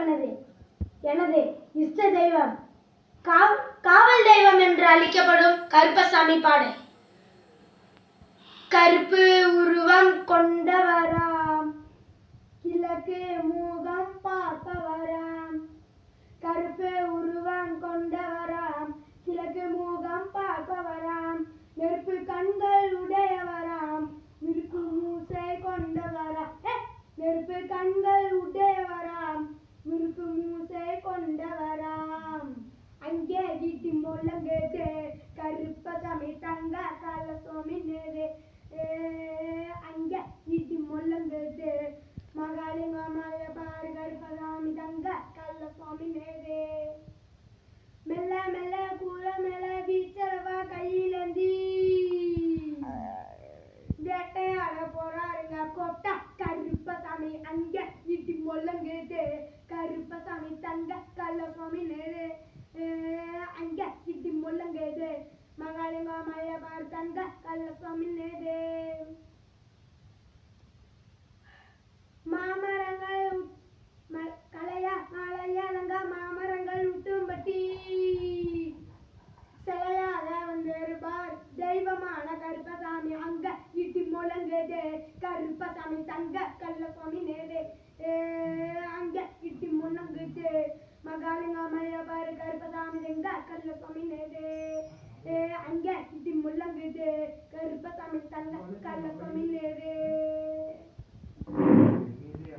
பண்ணது. எனது இஷ்ட தெய்வம். காவல் தெய்வம் என்று அழைக்கப்படும் கருப்பசாமி பாடல். கருப்பு உருவம் கொண்டவரா கருப்பசாமி தங்க அங்க கிட்டி முழங்குது மகாலிங்க மலைய பாரு தங்க கள்ளசுவாமி நேரு மாமரங்கள் கலையா மலையாளங்க மாமரங்கள் உட்டும்பட்டி. சிலையாக வந்திருப்பார் தெய்வமான கருப்பசாமி அங்க இட்டி முழங்குது கருப்பசாமி தங்க கள்ளசாமி நேரு அங்க இட்டி முழங்குது மகாலிங்க மலையப்பாரு கருப்பசாமி தங்க கள்ளசாமி நேரு ஏ, அங்க இட்டி முழங்குது கருப்பசாமி தங்க கள்ளசாமி